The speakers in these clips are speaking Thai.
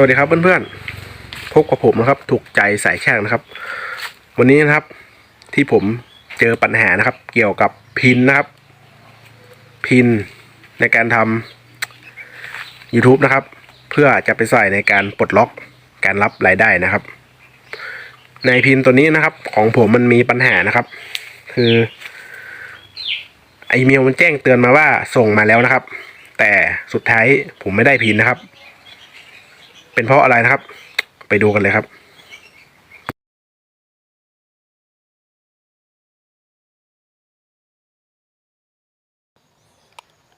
วัสดีครับเพื่อนๆพบกับผมนะครับ ถูกใจสายแข่งนะครับ วันนี้นะครับ ที่ผมเจอปัญหานะครับ เกี่ยวกับพินนะครับ พินในการทำ YouTube นะครับ เพื่อจะไปใส่ในการปลดล็อกการรับรายได้นะครับ ในพินตัวนี้นะครับ ของผมมันมีปัญหานะครับ คือไอเมลมันแจ้งเตือนมาว่าส่งมาแล้วนะครับ แต่สุดท้ายผมไม่ได้พินนะครับ เป็นเพราะอะไรนะครับ ไปดูกันเลยครับ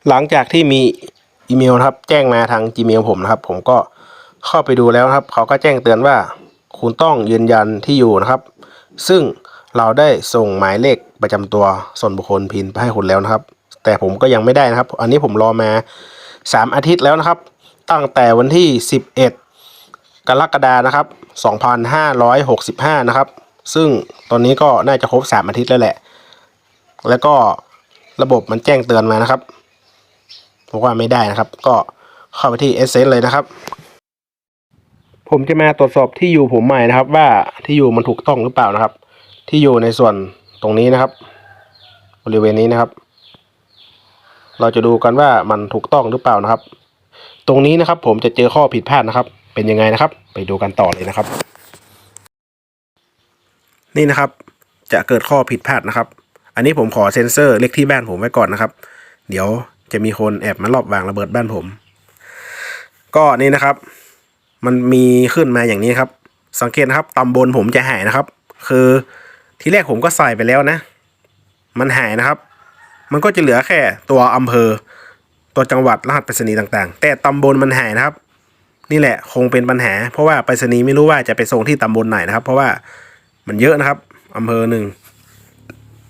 หลังจากที่มีอีเมลนะครับ แจ้งมาทาง Gmail ผมนะครับ ผมก็เข้าไปดูแล้วครับ เขาก็แจ้งเตือนว่า คุณต้องยืนยันที่อยู่นะครับ ซึ่งเราได้ส่งหมายเลขประจำตัวส่วนบุคคลพินไปให้คุณแล้วนะครับ แต่ผมก็ยังไม่ได้นะครับ อันนี้ผมรอมา 3 อาทิตย์แล้วนะครับ ตั้งแต่วันที่ 11 กรกฎานะครับ 2565 นะครับ ซึ่งตอนนี้ก็น่าจะครบ 3 อาทิตย์แล้วแหละ แล้วก็ระบบมันแจ้งเตือนมานะครับบอกว่าไม่ได้นะครับ ก็เข้าไปที่ e s s e n เลยนะครับ ผมจะมาตรวจสอบที่อยู่ผมใหม่นะครับ ว่าที่อยู่มันถูกต้องหรือเปล่านะครับ ที่อยู่ในส่วนตรงนี้นะครับ บริเวณนี้นะครับ เราจะดูกันว่ามันถูกต้องหรือเปล่านะครับ ตรงนี้นะครับ ผมจะเจอข้อผิดพลาดนะครับ เป็นยังไงนะครับ ไปดูกันต่อเลยนะครับ นี่นะครับ จะเกิดข้อผิดพลาดนะครับ อันนี้ผมขอเซ็นเซอร์เลขที่บ้านผมไว้ก่อนนะครับ เดี๋ยวจะมีคนแอบมารอบวางระเบิดบ้านผม ก็นี่นะครับ มันมีขึ้นมาอย่างนี้ครับ สังเกตนะครับตำบลผมจะหายนะครับ คือที่แรกผมก็ใส่ไปแล้วนะ มันหายนะครับ มันก็จะเหลือแค่ตัวอำเภอ ตัวจังหวัดรหัสไปรษณีย์ต่าง ๆ แต่ตำบลมันหายนะครับ นี่แหละคงเป็นปัญหา เพราะว่าไปรษณีย์ไม่รู้ว่าจะไปส่งที่ตำบลไหนนะครับ เพราะว่ามันเยอะนะครับอำเภอหนึ่ง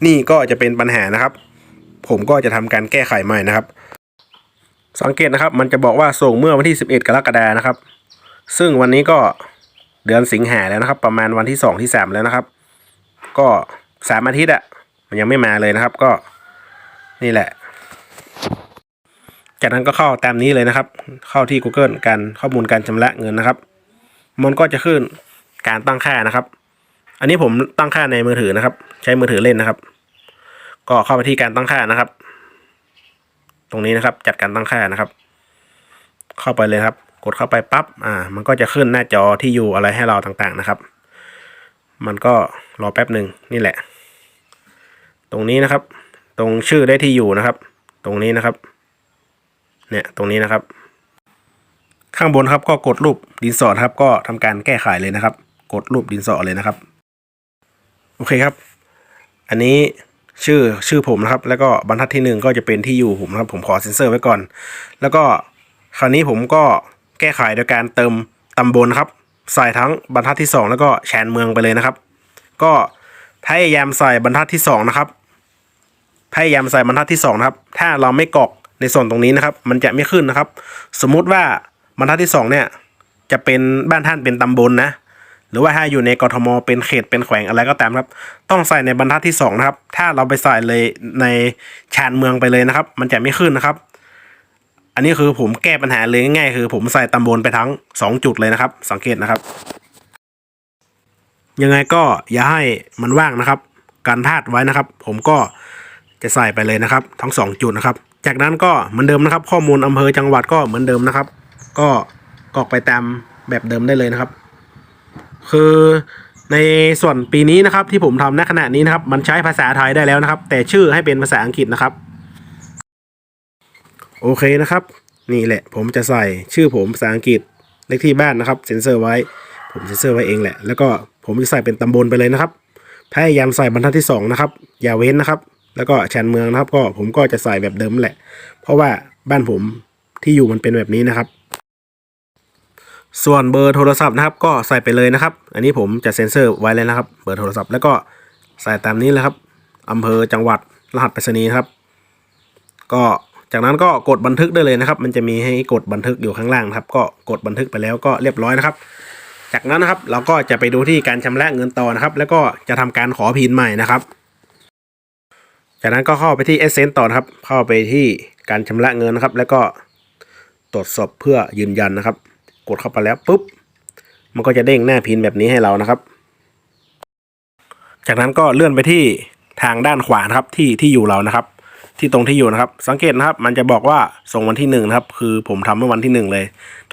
นี่ก็จะเป็นปัญหานะครับ ผมก็จะทำการแก้ไขใหม่นะครับ สังเกตนะครับ มันจะบอกว่าส่งเมื่อวันที่ 11 กรกฎานะครับ ซึ่งวันนี้ก็เดือนสิงหาแล้วนะครับ ประมาณวันที่ 2 ที่ 3 แล้วนะครับ ก็สามอาทิตย์อะมันยังไม่มาเลยนะครับ ก็นี่แหละ จากนั้นก็เข้าตามนี้เลยนะครับ เข้าที่ Google การข้อมูลการชำระเงินนะครับ มันก็จะขึ้นการตั้งค่านะครับ อันนี้ผมตั้งค่าในมือถือนะครับ ใช้มือถือเล่นนะครับ ก็เข้าไปที่การตั้งค่านะครับ ตรงนี้นะครับ จัดการตั้งค่านะครับ เข้าไปเลยครับ กดเข้าไปปั๊บอ่า มันก็จะขึ้นหน้าจอที่อยู่อะไรให้เราต่างๆนะครับ มันก็รอแป๊บหนึ่งนี่แหละ ตรงนี้นะครับ ตรงชื่อได้ที่อยู่นะครับ ตรงนี้นะครับ เนี่ยตรงนี้นะครับ ข้างบนครับก็กดรูปดินสอครับ ก็ทำการแก้ไขเลยนะครับ กดรูปดินสอเลยนะครับ โอเคครับ อันนี้ชื่อชื่อผมนะครับ แล้วก็บรรทัดที่หนึ่งก็จะเป็นที่อยู่ผมนะครับ ผมขอเซ็นเซอร์ไว้ก่อน แล้วก็คราวนี้ผมก็แก้ไขโดยการเติมตำบลครับ ใส่ทั้งบรรทัดที่สองแล้วก็แชนเมืองไปเลยนะครับ ก็พยายามใส่บรรทัดที่สองนะครับพยายามใส่บรรทัดที่สองนะครับ ถ้าเราไม่กรอก ในส่วนตรงนี้นะครับ มันจะไม่ขึ้นนะครับ สมมุติว่าบรรทัดที่สองเนี่ย จะเป็นบ้านท่านเป็นตำบลนะ หรือว่าถ้าอยู่ในกรทมเป็นเขตเป็นแขวงอะไรก็ตามครับ ต้องใส่ในบรรทัดที่สองนะครับ ถ้าเราไปใส่เลยในชานเมืองไปเลยนะครับ มันจะไม่ขึ้นนะครับ อันนี้คือผมแก้ปัญหาเลยง่ายๆคือ ผมใส่ตำบลไปทั้งสองจุดเลยนะครับ สังเกตนะครับ ยังไงก็อย่าให้มันว่างนะครับ การพลาดไว้นะครับ ผมก็จะใส่ไปเลยนะครับ ทั้งสองจุดนะครับ จากนั้นก็เหมือนเดิมนะครับ ข้อมูลอำเภอจังหวัดก็เหมือนเดิมนะครับ ก็กรอกไปตามแบบเดิมได้เลยนะครับ คือในส่วนปีนี้นะครับ ที่ผมทำณขณะนี้นะครับ มันใช้ภาษาไทยได้แล้วนะครับ แต่ชื่อให้เป็นภาษาอังกฤษนะครับ โอเคนะครับ นี่แหละ ผมจะใส่ชื่อผมภาษาอังกฤษเลขที่บ้านนะครับเซ็นเซอร์ไว้ ผมเซ็นเซอร์ไว้เองแหละแล้วก็ผมจะใส่เป็นตำบลไปเลยนะครับพยายามใส่บรรทัดที่สองนะครับอย่าเว้นนะครับ แล้วก็แชนเมืองนะครับ ก็ผมก็จะใส่แบบเดิมแหละ เพราะว่าบ้านผมที่อยู่มันเป็นแบบนี้นะครับ ส่วนเบอร์โทรศัพท์นะครับ ก็ใส่ไปเลยนะครับ อันนี้ผมจะเซ็นเซอร์ไว้เลยนะครับ เบอร์โทรศัพท์แล้วก็ใส่ตามนี้เลยครับอำเภอจังหวัดรหัสไปรษณีย์ครับ ก็จากนั้นก็กดบันทึกได้เลยนะครับ มันจะมีให้กดบันทึกอยู่ข้างล่างครับ ก็กดบันทึกไปแล้วก็เรียบร้อยนะครับ จากนั้นนะครับเราก็จะไปดูที่การชำระเงินต่อนะครับ แล้วก็จะทำการขอพินใหม่นะครับ จากนั้นก็เข้าไปที่ s อ n ต่อนะครับ เข้าไปที่การชำระเงินนะครับ แล้วก็ตรวจสอบเพื่อยืนยันนะครับ กดเข้าไปแล้วปุ๊บ มันก็จะเด้งหน้าพินแบบนี้ให้เรานะครับ จากนั้นก็เลื่อนไปที่ทางด้านขวานะครับที่ที่อยู่เรานะครับ ที่ตรงที่อยู่นะครับ สังเกตนะครับ มันจะบอกว่าส่งวันที่หนึ่งนะครับ คือผมทำเมื่อวันที่หนึ่งเลย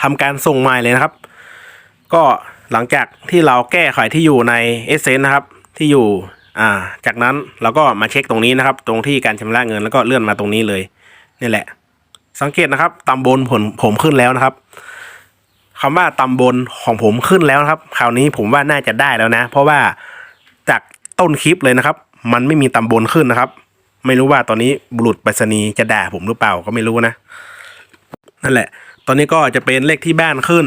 ทำการส่งใหม่เลยนะครับ ก็หลังจากที่เราแก้ไขที่อยู่ในเอเซนนะครับ ที่อยู่ อ่า จากนั้นเราก็มาเช็คตรงนี้นะครับ ตรงที่การชำระเงินแล้วก็เลื่อนมาตรงนี้เลยนี่แหละ สังเกตนะครับตำบลผมผมขึ้นแล้วนะครับคำว่าตำบลของผมขึ้นแล้วครับ คราวนี้ผมว่าน่าจะได้แล้วนะ เพราะว่าจากต้นคลิปเลยนะครับ มันไม่มีตำบลขึ้นนะครับ ไม่รู้ว่าตอนนี้บุรุษไปรษณีย์จะด่าผมหรือเปล่าก็ไม่รู้นะ นั่นแหละ ตอนนี้ก็จะเป็นเลขที่บ้านขึ้น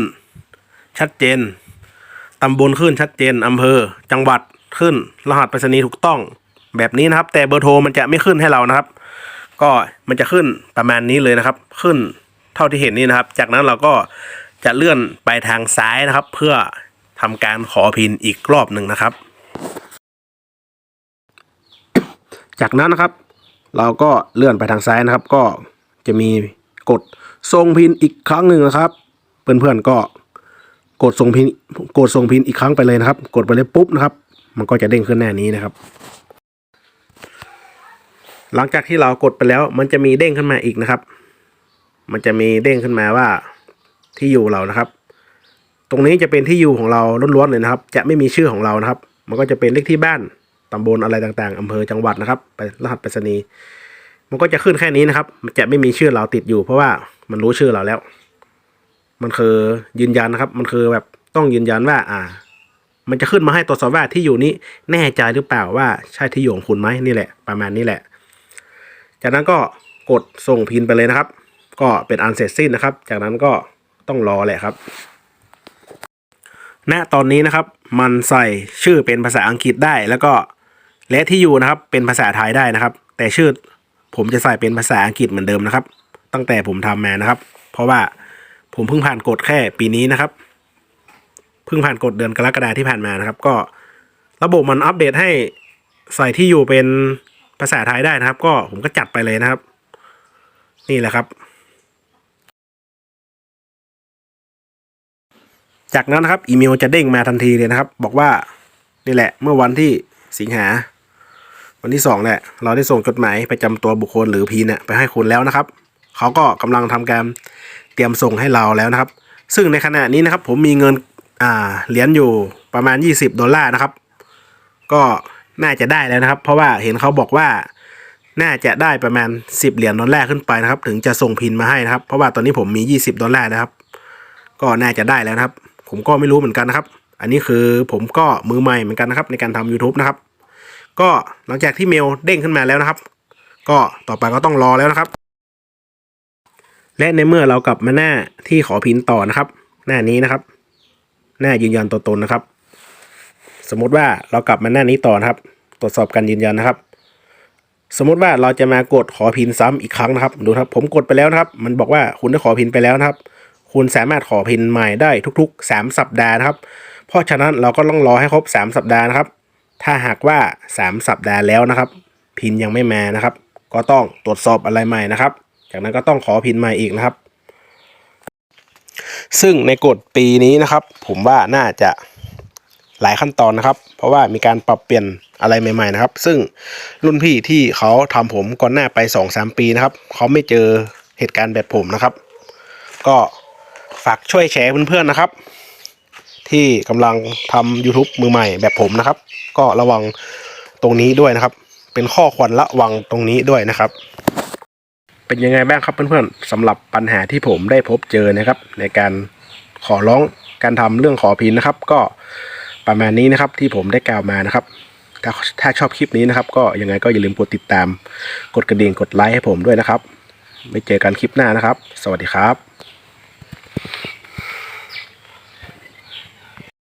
ชัดเจนตำบลขึ้นชัดเจนอำเภอ จังหวัด ขึ้นรหัสไปรษณีย์ถูกต้องแบบนี้นะครับ แต่เบอร์โทรมันจะไม่ขึ้นให้เรานะครับ ก็มันจะขึ้นประมาณนี้เลยนะครับ ขึ้นเท่าที่เห็นนี่นะครับ จากนั้นเราก็จะเลื่อนไปทางซ้ายนะครับ เพื่อทำการขอพินอีกรอบหนึ่งนะครับ จากนั้นนะครับ เราก็เลื่อนไปทางซ้ายนะครับ ก็จะมีกดส่งพินอีกครั้งหนึ่งนะครับ เพื่อนๆก็กดส่งพินกดส่งพินอีกครั้งไปเลยนะครับ กดไปเลยปุ๊บนะครับ มันก็จะเด้งขึ้นหน้านี้นะครับ หลังจากที่เรากดไปแล้ว มันจะมีเด้งขึ้นมาอีกนะครับ มันจะมีเด้งขึ้นมาว่าที่อยู่เรานะครับ ตรงนี้จะเป็นที่อยู่ของเราล้วนๆเลยนะครับ จะไม่มีชื่อของเรานะครับ มันก็จะเป็นเลขที่บ้านตำบลอะไรต่างๆอำเภอจังหวัดนะครับไปรหัสไปรษณีย์มันก็จะขึ้นแค่นี้นะครับ มันจะไม่มีชื่อเราติดอยู่ เพราะว่ามันรู้ชื่อเราแล้ว มันคือยืนยันนะครับ มันคือแบบต้องยืนยันว่า อ่า มันจะขึ้นมาให้ตรวจสอบว่าที่อยู่นี้แน่ใจหรือเปล่าว่าใช่ที่อยู่ของคุณไหมนี่แหละ ประมาณนี้แหละ จากนั้นก็กดส่งพินไปเลยนะครับ ก็เป็นอันเสร็จสิ้นนะครับ จากนั้นก็ต้องรอแหละครับณตอนนี้นะครับ มันใส่ชื่อเป็นภาษาอังกฤษได้ แล้วก็และที่อยู่นะครับ เป็นภาษาไทยได้นะครับ แต่ชื่อผมจะใส่เป็นภาษาอังกฤษเหมือนเดิมนะครับ ตั้งแต่ผมทำมานะครับ เพราะว่าผมเพิ่งผ่านกฎแค่ปีนี้นะครับ พิ่งผ่านกฎเดือนกรกฎาที่ผ่านมานะครับ ก็ระบบมันอัปเดตให้ใส่ที่อยู่เป็นภาษาไทยได้นะครับ ก็ผมก็จัดไปเลยนะครับ นี่แหละครับ จากนั้นนะครับอีเมลจะเด้งมาทันทีเลยนะครับ บอกว่านี่แหละ เมื่อวันที่สิงหา วันที่สองแหละ เราได้ส่งจดหมายประจำตัวบุคคลหรือพีเนี่ยไปให้คุณแล้วนะครับเขาก็กำลังทำการเตรียมส่งให้เราแล้วนะครับ ซึ่งในขณะนี้นะครับ ผมมีเงิน อ่าเหรียญอยู่ประมาณ 20 ดอลลาร์นะครับ ก็น่าจะได้แล้วนะครับ เพราะว่าเห็นเขาบอกว่าน่าจะได้ประมาณ 10 เหรียญดอลลาร์ขึ้นไปนะครับ ถึงจะส่งพินมาให้นะครับ เพราะว่าตอนนี้ผมมี 20 ดอลลาร์นะครับ ก็น่าจะได้แล้วนะครับ ผมก็ไม่รู้เหมือนกันนะครับ อันนี้คือผมก็มือใหม่เหมือนกันนะครับ ในการทำ YouTube นะครับ ก็หลังจากที่เมลเด้งขึ้นมาแล้วนะครับ ก็ต่อไปก็ต้องรอแล้วนะครับ และในเมื่อเรากลับมาหน้าที่ขอพินต่อนะครับ หน้านี้นะครับ หน้ายืนยันตัวตนนะครับ สมมุติว่าเรากลับมาหน้านี้ต่อนะครับ ตรวจสอบการยืนยันนะครับ สมมุติว่าเราจะมากดขอพินซ้ำอีกครั้งนะครับ ดูครับ ผมกดไปแล้วนะครับ มันบอกว่าคุณได้ขอพินไปแล้วนะครับ คุณสามารถขอพินใหม่ได้ทุก ๆ 3 สัปดาห์นะครับ เพราะฉะนั้นเราก็ต้องรอให้ครบ 3 สัปดาห์นะครับ ถ้าหากว่า 3 สัปดาห์แล้วนะครับ พินยังไม่มานะครับ ก็ต้องตรวจสอบอะไรใหม่นะครับ จากนั้นก็ต้องขอพินใหม่อีกนะครับ ซึ่งในกฎปีนี้นะครับ ผมว่าน่าจะหลายขั้นตอนนะครับ เพราะว่ามีการปรับเปลี่ยนอะไรใหม่ ๆ นะครับ ซึ่งรุ่นพี่ที่เขาทำผมก่อนหน้าไป2-3ปีนะครับเขาไม่เจอเหตุการณ์แบบผมนะครับ ก็ฝากช่วยแชร์เพื่อนๆนะครับ ที่กำลังทำ YouTube มือใหม่แบบผมนะครับ ก็ระวังตรงนี้ด้วยนะครับ เป็นข้อควรระวังตรงนี้ด้วยนะครับ เป็นยังไงบ้างครับเพื่อนๆสำหรับปัญหาที่ผมได้พบเจอนะครับ ในการขอร้องการทำเรื่องขอพินนะครับ ก็ประมาณนี้นะครับที่ผมได้กล่าวมานะครับ ถ้าถ้าชอบคลิปนี้นะครับ ก็ยังไงก็อย่าลืมกดติดตาม กดกระดิ่งกดไลค์ให้ผมด้วยนะครับไว้เจอกันคลิปหน้านะครับ สวัสดีครับ